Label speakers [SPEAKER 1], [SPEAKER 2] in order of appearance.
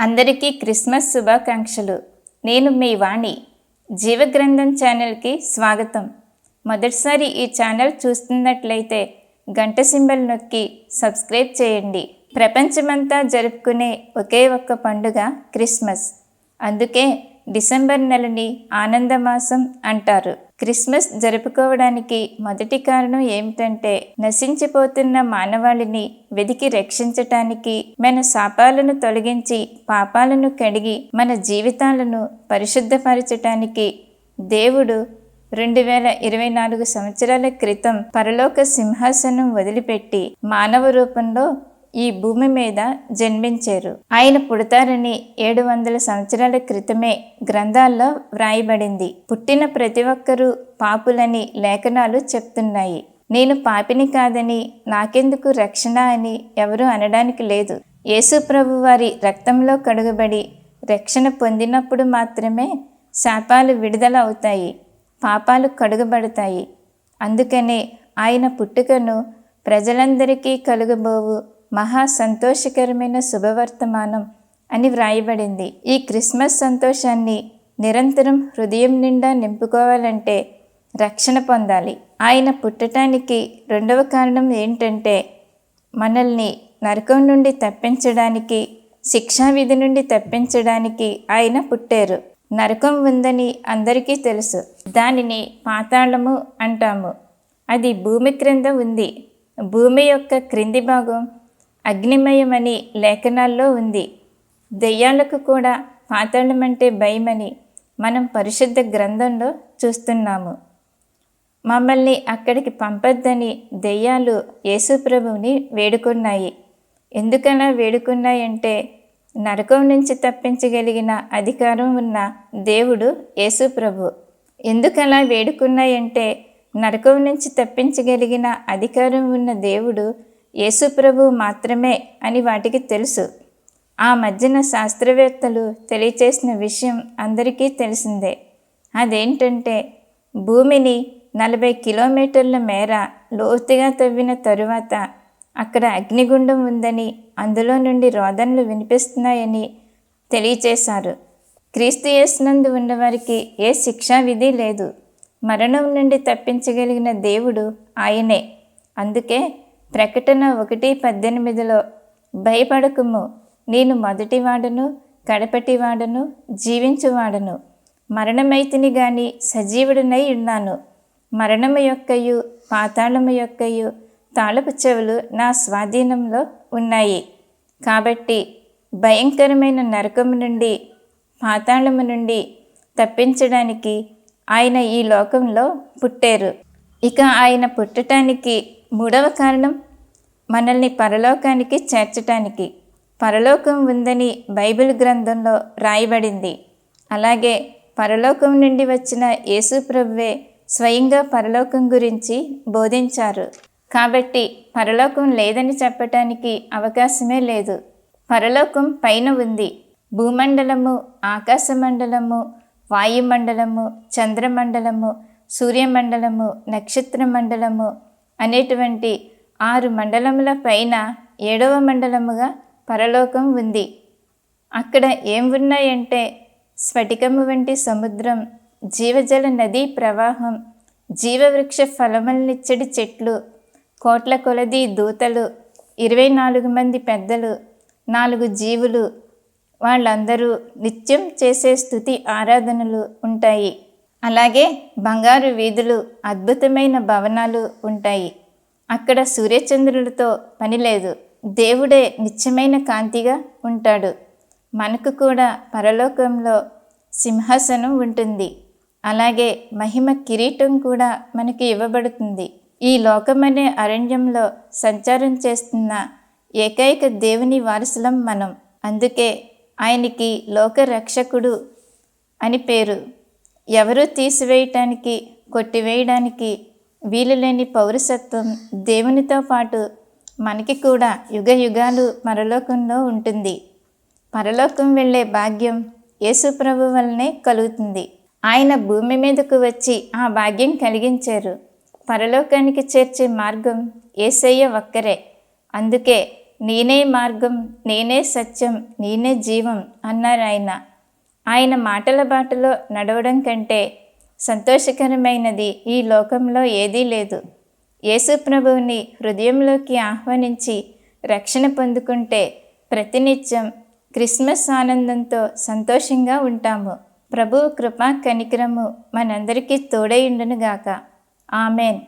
[SPEAKER 1] అందరికీ క్రిస్మస్ శుభాకాంక్షలు. నేను మీ వాణి. జీవగ్రంథం ఛానల్కి స్వాగతం. మొదటిసారి ఈ ఛానల్ చూస్తున్నట్లయితే గంట సింబల్ నొక్కి సబ్స్క్రైబ్ చేయండి. ప్రపంచమంతా జరుపుకునే ఒకే ఒక్క పండుగ క్రిస్మస్. అందుకే డిసెంబర్ నెలని ఆనందమాసం అంటారు. క్రిస్మస్ జరుపుకోవడానికి మొదటి కారణం ఏమిటంటే నశించిపోతున్న మానవాళిని వెదికి రక్షించటానికి మన శాపాలను తొలగించి పాపాలను కడిగి మన జీవితాలను పరిశుద్ధపరచటానికి దేవుడు రెండు వేల ఇరవై నాలుగు సంవత్సరాల క్రితం పరలోక సింహాసనం వదిలిపెట్టి మానవ రూపంలో ఈ భూమి మీద జన్మించారు. ఆయన పుడతారని ఏడు వందల సంవత్సరాల క్రితమే గ్రంథాల్లో వ్రాయబడింది. పుట్టిన ప్రతి ఒక్కరూ పాపులని లేఖనాలు చెప్తున్నాయి. నేను పాపిని కాదని నాకెందుకు రక్షణ అని ఎవరూ అనడానికి లేదు. యేసు ప్రభు వారి రక్తంలో కడుగబడి రక్షణ పొందినప్పుడు మాత్రమే శాపాలు విడుదల అవుతాయి పాపాలు కడుగబడతాయి. అందుకనే ఆయన పుట్టుకను ప్రజలందరికీ కలుగబోవు మహా సంతోషకరమైన శుభవర్తమానం అని వ్రాయబడింది. ఈ క్రిస్మస్ సంతోషాన్ని నిరంతరం హృదయం నిండా నింపుకోవాలంటే రక్షణ పొందాలి. ఆయన పుట్టటానికి రెండవ కారణం ఏంటంటే మనల్ని నరకం నుండి తప్పించడానికి శిక్షా విధి నుండి తప్పించడానికి ఆయన పుట్టారు. నరకం ఉందని అందరికీ తెలుసు. దానిని పాతాళము అంటాము. అది భూమి క్రింద ఉంది. భూమి యొక్క క్రింది భాగం అగ్నిమయమని లేఖనాల్లో ఉంది. దెయ్యాలకు కూడా పాతాళం అంటే భయమని మనం పరిశుద్ధ గ్రంథంలో చూస్తున్నాము. మమ్మల్ని అక్కడికి పంపొద్దని దెయ్యాలు యేసుప్రభువుని వేడుకున్నాయి. ఎందుకలా వేడుకున్నాయంటే నరకం నుంచి తప్పించగలిగిన అధికారం ఉన్న దేవుడు యేసుప్రభు ఎందుకలా వేడుకున్నాయంటే నరకం నుంచి తప్పించగలిగిన అధికారం ఉన్న దేవుడు యేసుప్రభు మాత్రమే అని వాటికి తెలుసు. ఆ మధ్యన శాస్త్రవేత్తలు తెలియచేసిన విషయం అందరికీ తెలిసిందే. అదేంటంటే భూమిని నలభై కిలోమీటర్ల మేర లోతుగా తవ్విన తరువాత అక్కడ అగ్నిగుండం ఉందని అందులో నుండి రోదనలు వినిపిస్తున్నాయని తెలియచేశారు. క్రీస్తు యేసునందు ఉన్నవారికి ఏ శిక్షా విధి లేదు. మరణం నుండి తప్పించగలిగిన దేవుడు ఆయనే. అందుకే ప్రకటన ఒకటి పద్దెనిమిదిలో భయపడకుము నేను మొదటివాడను కడపటివాడను జీవించువాడను. మరణమైతిని గాని సజీవుడినై ఉన్నాను. మరణము యొక్కయు పాతాళము యొక్కయు తాళపు చెవులు నా స్వాధీనంలో ఉన్నాయి. కాబట్టి భయంకరమైన నరకము నుండి పాతాళము నుండి తప్పించడానికి ఆయన ఈ లోకంలో పుట్టారు. ఇక ఆయన పుట్టటానికి మూడవ కారణం మనల్ని పరలోకానికి చేర్చటానికి. పరలోకం ఉందని బైబిల్ గ్రంథంలో రాయబడింది. అలాగే పరలోకం నుండి వచ్చిన యేసుప్రభువే స్వయంగా పరలోకం గురించి బోధించారు. కాబట్టి పరలోకం లేదని చెప్పటానికి అవకాశమే లేదు. పరలోకం పైన ఉంది. భూమండలము ఆకాశమండలము వాయుమండలము చంద్రమండలము సూర్యమండలము నక్షత్ర మండలము అనేటువంటి ఆరు మండలముల పైన ఏడవ మండలముగా పరలోకం ఉంది. అక్కడ ఏం ఉన్నాయంటే స్ఫటికము వంటి సముద్రం జీవజల నదీ ప్రవాహం జీవవృక్ష ఫలములనిచ్చడి చెట్లు కోట్ల కొలది దూతలు ఇరవై నాలుగు మంది పెద్దలు నాలుగు జీవులు వాళ్ళందరూ నిత్యం చేసే స్థుతి ఆరాధనలు ఉంటాయి. అలాగే బంగారు వీధులు అద్భుతమైన భవనాలు ఉంటాయి. అక్కడ సూర్యచంద్రులతో పని లేదు. దేవుడే నిత్యమైన కాంతిగా ఉంటాడు. మనకు కూడా పరలోకంలో సింహాసనం ఉంటుంది. అలాగే మహిమ కిరీటం కూడా మనకి ఇవ్వబడుతుంది. ఈ లోకమనే అరణ్యంలో సంచారం చేస్తున్న ఏకైక దేవుని వారసులం మనం. అందుకే ఆయనకి లోక రక్షకుడు అని పేరు. ఎవరూ తీసివేయటానికి కొట్టివేయడానికి వీలులేని పౌరసత్వం దేవునితో పాటు మనకి కూడా యుగ యుగాలు పరలోకంలో ఉంటుంది. పరలోకం వెళ్ళే భాగ్యం యేసుప్రభు వల్లనే కలుగుతుంది. ఆయన భూమి మీదకు వచ్చి ఆ భాగ్యం కలిగించారు. పరలోకానికి చేర్చే మార్గం ఏసయ్య ఒక్కరే. అందుకే నేనే మార్గం నేనే సత్యం నేనే జీవం అన్నారు ఆయన. ఆయన మాటల బాటలో నడవడం కంటే సంతోషకరమైనది ఈ లోకంలో ఏదీ లేదు. యేసు ప్రభువుని హృదయంలోకి ఆహ్వానించి రక్షణ పొందుకుంటే ప్రతినిత్యం క్రిస్మస్ ఆనందంతో సంతోషంగా ఉంటాము. ప్రభువు కృప కనికరము మనందరికీ తోడై ఉండునుగాక. ఆమెన్.